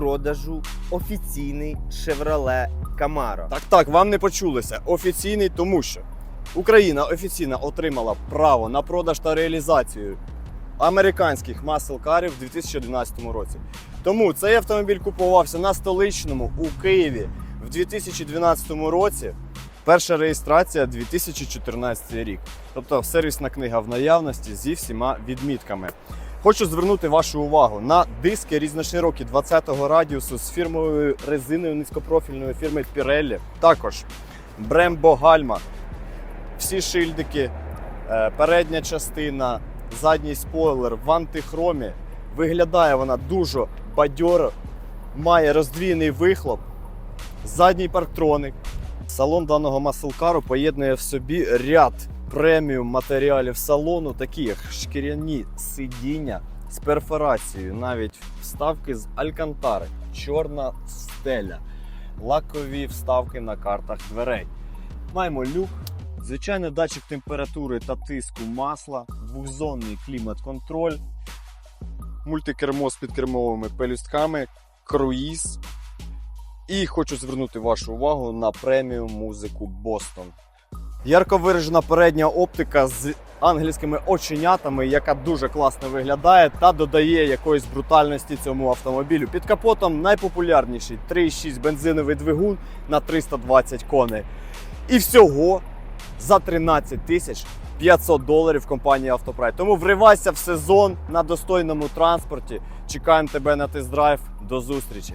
продажу офіційний Chevrolet Camaro. Так, так, вам не почулося. Офіційний, тому що Україна офіційно отримала право на продаж та реалізацію американських маслкарів у 2011 році. Тому цей автомобіль купувався на столичному у Києві в 2012 році. Перша реєстрація 2014 рік. Тобто сервісна книга в наявності зі всіма відмітками. Хочу звернути вашу увагу на диски різноширокі 20-го радіусу з фірмовою резиною низькопрофільної фірми Pirelli. Також Brembo гальма, всі шильдики, е, передня частина, задній спойлер в антихромі. Виглядає вона дуже бадьоро, має роздвійний вихлоп, задній парктроник. Салон даного маслкару поєднує в собі ряд преміум матеріалів салону, такі як шкіряні сидіння з перфорацією, навіть вставки з алькантари, чорна стеля, лакові вставки на картах дверей. Маємо люк, звичайний датчик температури та тиску масла, двохзонний клімат-контроль, мультикермо з підкермовими пелюстками, круїз. І хочу звернути вашу увагу на преміум музику Boston. Ярко виражена передня оптика з ангельськими оченятами, яка дуже класно виглядає та додає якоїсь брутальності цьому автомобілю. Під капотом найпопулярніший 3,6 бензиновий двигун на 320 коней. І всього за 13 тисяч 500 доларів компанії Автопрайд. Тому вривайся в сезон на достойному транспорті. Чекаємо тебе на тест-драйв. До зустрічі!